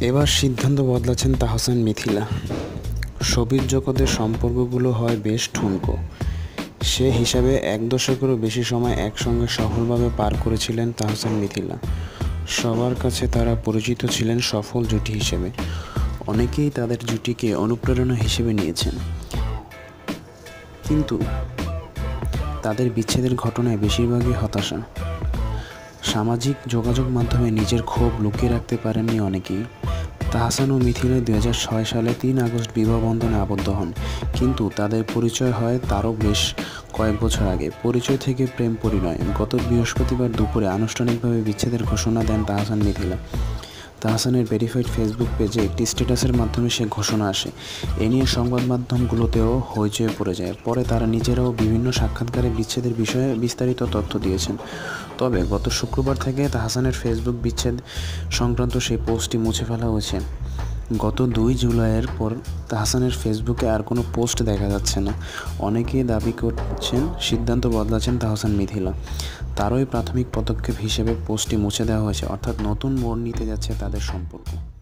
এবার সিদ্ধান্ত বদলাচ্ছেন তাহসান মিথিলা। সবিজ জগতের সম্পর্কগুলো হয় বেশ ঠুনকো। সে হিসাবে এক দশকেরও বেশি সময় একসঙ্গে সফলভাবে পার করেছিলেন তাহসান মিথিলা। সবার কাছে তারা পরিচিত ছিলেন সফল জুটি হিসেবে। অনেকেই তাদের জুটিকে অনুপ্রেরণা হিসেবে নিয়েছেন। কিন্তু তাদের বিচ্ছেদের ঘটনায় বেশিরভাগই হতাশা। সামাজিক যোগাযোগ মাধ্যমে নিজের ক্ষোভ লুকিয়ে রাখতে পারেননি অনেকেই। তাহসান ও মিথিলা দু সালে তিন আগস্ট বিবাহ বন্ধনে আবদ্ধ হন। কিন্তু তাদের পরিচয় হয় তারও বেশ কয়েক বছর আগে। পরিচয় থেকে প্রেম পরিণয়। গত বৃহস্পতিবার দুপুরে আনুষ্ঠানিকভাবে বিচ্ছেদের ঘোষণা দেন তাহসান মিথিলা। তাহসানের ভেরিফাইড ফেসবুক পেজে একটি স্ট্যাটাসের মাধ্যমে সে ঘোষণা আসে। এ নিয়ে সংবাদ মাধ্যমগুলোতেও হইচয়ে পড়ে যায়। পরে তারা নিজেরাও বিভিন্ন সাক্ষাৎকারে বিচ্ছেদের বিষয়ে বিস্তারিত তথ্য দিয়েছেন। তবে গত শুক্রবার থেকে তাহসানের ফেসবুক বিচ্ছেদ সংক্রান্ত সেই পোস্টটি মুছে ফেলা হয়েছে। গত দুই জুলাইয়ের পর হাসানের ফেসবুকে আর কোনো পোস্ট দেখা যাচ্ছে না। অনেকেই দাবি করছেন, সিদ্ধান্ত বদলাচ্ছেন তাহসান মিথিলা। তারই প্রাথমিক পদক্ষেপ হিসেবে পোস্টটি মুছে দেওয়া হয়েছে, অর্থাৎ নতুন মোড় নিতে যাচ্ছে তাদের সম্পর্ক।